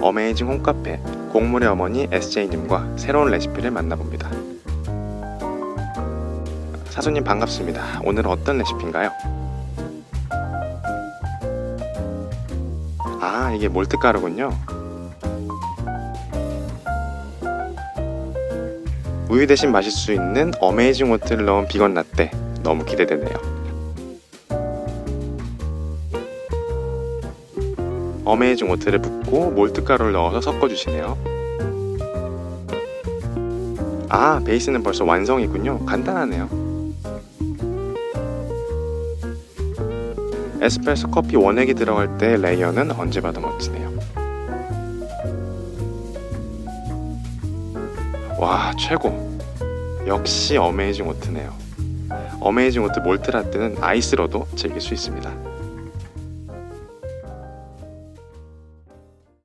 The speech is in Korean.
어메이징 홈카페 곡물의 어머니 SJ님과 새로운 레시피를 만나봅니다. 사수님 반갑습니다. 오늘은 어떤 레시피인가요? 아, 이게 몰트가루군요. 우유 대신 마실 수 있는 어메이징 오트를 넣은 비건 라떼 너무 기대되네요. 어메이징 오트를 붓고 몰트 가루를 넣어서 섞어주시네요. 아, 베이스는 벌써 완성이군요. 간단하네요. 에스프레소 커피 원액이 들어갈 때 레이어는 언제 봐도 멋지네요. 와, 최고. 역시 어메이징 오트네요. 어메이징 오트 몰트 라떼는 아이스로도 즐길 수 있습니다.